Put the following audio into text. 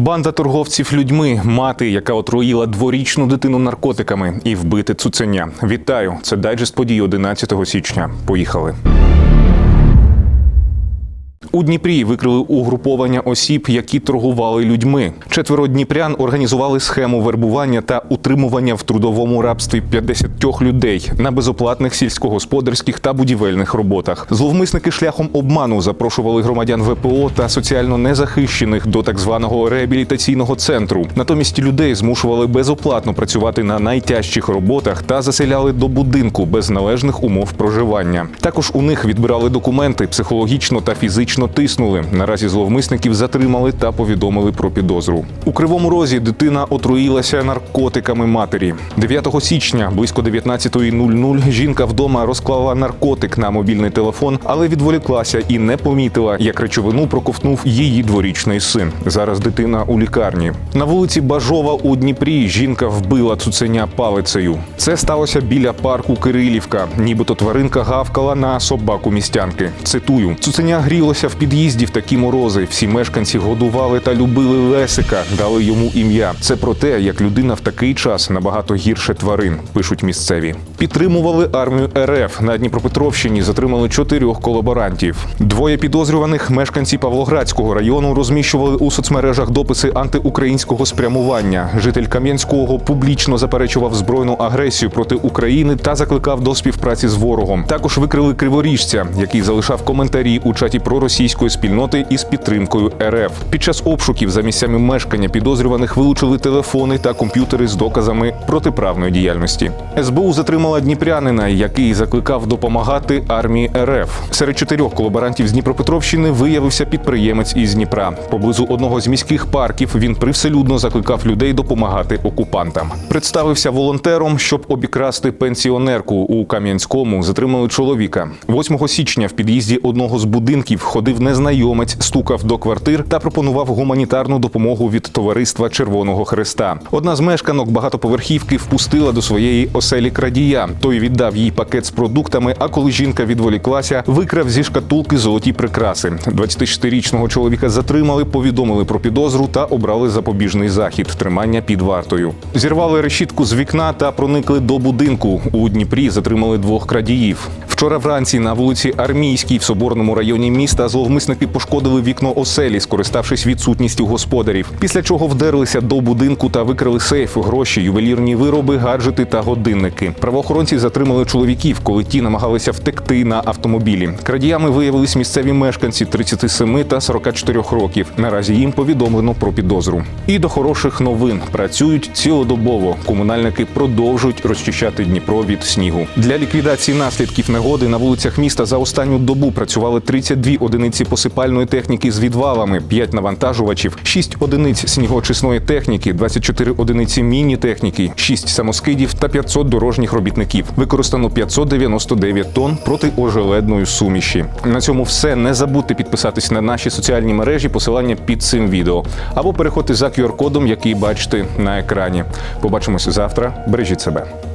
Банда торговців людьми, мати, яка отруїла дворічну дитину наркотиками, і вбити цуценя. Вітаю! Це дайджест подій 11 січня. Поїхали. У Дніпрі викрили угруповання осіб, які торгували людьми. Четверо дніпрян організували схему вербування та утримування в трудовому рабстві 50 людей на безоплатних сільськогосподарських та будівельних роботах. Зловмисники шляхом обману запрошували громадян ВПО та соціально незахищених до так званого реабілітаційного центру. Натомість людей змушували безоплатно працювати на найтяжчих роботах та заселяли до будинку без належних умов проживання. Також у них відбирали документи, психологічно та фізично тиснули. Наразі зловмисників затримали та повідомили про підозру. У кривому розі дитина отруїлася наркотиками матері. 9 січня близько 19.00 жінка вдома розклала наркотик на мобільний телефон, але відволіклася і не помітила, як речовину проковтнув її дворічний син. Зараз дитина у лікарні. На вулиці Бажова у Дніпрі жінка вбила цуценя палицею. Це сталося біля парку Кирилівка. Нібито тваринка гавкала на собаку містянки. Цитую: цуценя грілося в під'їзді в такі морози. Всі мешканці годували та любили Лесика, дали йому ім'я. Це про те, як людина в такий час набагато гірше тварин, пишуть місцеві. Підтримували армію РФ на Дніпропетровщині. Затримали чотирьох колаборантів. Двоє підозрюваних мешканці Павлоградського району розміщували у соцмережах дописи антиукраїнського спрямування. Житель Кам'янського публічно заперечував збройну агресію проти України та закликав до співпраці з ворогом. Також викрили криворіжця, який залишав коментарі у чаті проросійської спільноти із підтримкою РФ. Під час обшуків за місцями мешкання підозрюваних вилучили телефони та комп'ютери з доказами протиправної діяльності. СБУ затримала дніпрянина, який закликав допомагати армії РФ. Серед чотирьох колаборантів з Дніпропетровщини виявився підприємець із Дніпра. Поблизу одного з міських парків він привселюдно закликав людей допомагати окупантам. Представився волонтером, щоб обікрасти пенсіонерку у Кам'янському. Затримали чоловіка. 8 січня в під'їзді одного з будинків ходив незнайомець, стукав до квартир та пропонував гуманітарну допомогу від товариства Червоного Хреста. Одна з мешканок багатоповерхівки впустила до своєї оселі крадія. Той віддав їй пакет з продуктами. А коли жінка відволіклася, викрав зі шкатулки золоті прикраси. 26-річного чоловіка затримали, повідомили про підозру та обрали запобіжний захід тримання під вартою. Зірвали решітку з вікна та проникли до будинку. У Дніпрі затримали двох крадіїв. Вчора вранці на вулиці Армійській в Соборному районі міста зловмисники пошкодили вікно оселі, скориставшись відсутністю господарів. Після чого вдерлися до будинку та викрали сейф, гроші, ювелірні вироби, гаджети та годинники. Правоохоронці затримали чоловіків, коли ті намагалися втекти на автомобілі. Крадіями виявились місцеві мешканці 37 та 44 років. Наразі їм повідомлено про підозру. І до хороших новин працюють цілодобово. Комунальники продовжують розчищати Дніпро від снігу. Для ліквідації наслідків негоди на вулицях міста за останню добу працювали 32 одиниці посипальної техніки з відвалами, 5 навантажувачів, 6 одиниць снігоочисної техніки, 24 одиниці міні-техніки, 6 самоскидів та 500 дорожніх робітників. Використано 599 тонн протиожеледної суміші. На цьому все. Не забудьте підписатись на наші соціальні мережі, посилання під цим відео, або переходьте за QR-кодом, який бачите на екрані. Побачимося завтра. Бережіть себе.